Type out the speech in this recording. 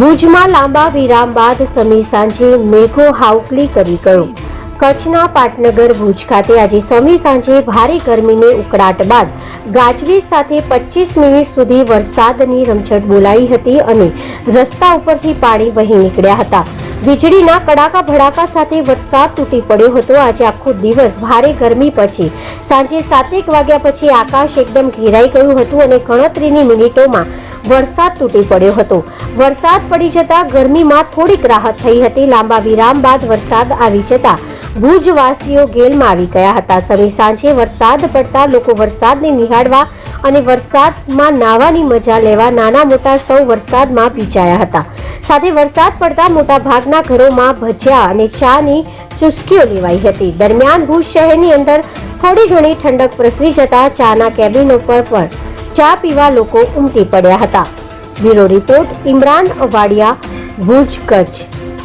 ભુજમાં લાંબા વિરામ બાદ સમી સાંજે મેઘો હાઉકલી કરી ગયો. કચ્છના પાટનગર ભુજ ખાતે આજે સમી સાંજે ભારે ગરમીને ઉકળાટ બાદ ગાજવીજ સાથે પચીસ મિનિટ સુધી વરસાદની રમઝટ બોલાઈ હતી અને રસ્તા ઉપરથી પાણી વહી નીકળ્યા હતા. વીજળીના કડાકા ભડાકા સાથે વરસાદ તૂટી પડ્યો હતો. આજે આખો દિવસ ભારે ગરમી પછી સાંજે સાતેક વાગ્યા પછી આકાશ એકદમ ઘેરાઈ ગયું હતું અને ગણતરીની મિનિટોમાં વરસાદ તૂટી પડ્યો હતો. વરસાદ પડી જતા ગરમીમાં થોડીક રાહત થઈ હતી. લાંબા વિરામ બાદ વરસાદ આવી જતા ભુજવાસીઓ ગેલમાં આવી ગયા હતા. સમી સાંજે વરસાદ પડતા લોકો વરસાદને નિહાળવા અને વરસાદમાં નાહવાની મજા લેવા નાના મોટા સૌ વરસાદમાં ભીંજાયા હતા. સાથે વરસાદ પડતા મોટા ભાગના ઘરોમાં ભજીયા અને ચાની ચુસ્કીઓ લેવાઈ હતી. દરમિયાન ભુજ શહેરની અંદર થોડી ઘણી ઠંડક પ્રસરી જતા ચાના કેબિનો પર પણ ચા પીવા લોકો ઉમટી પડ્યા હતા. Bureau report Imran Awadiya Bhuj Kutch.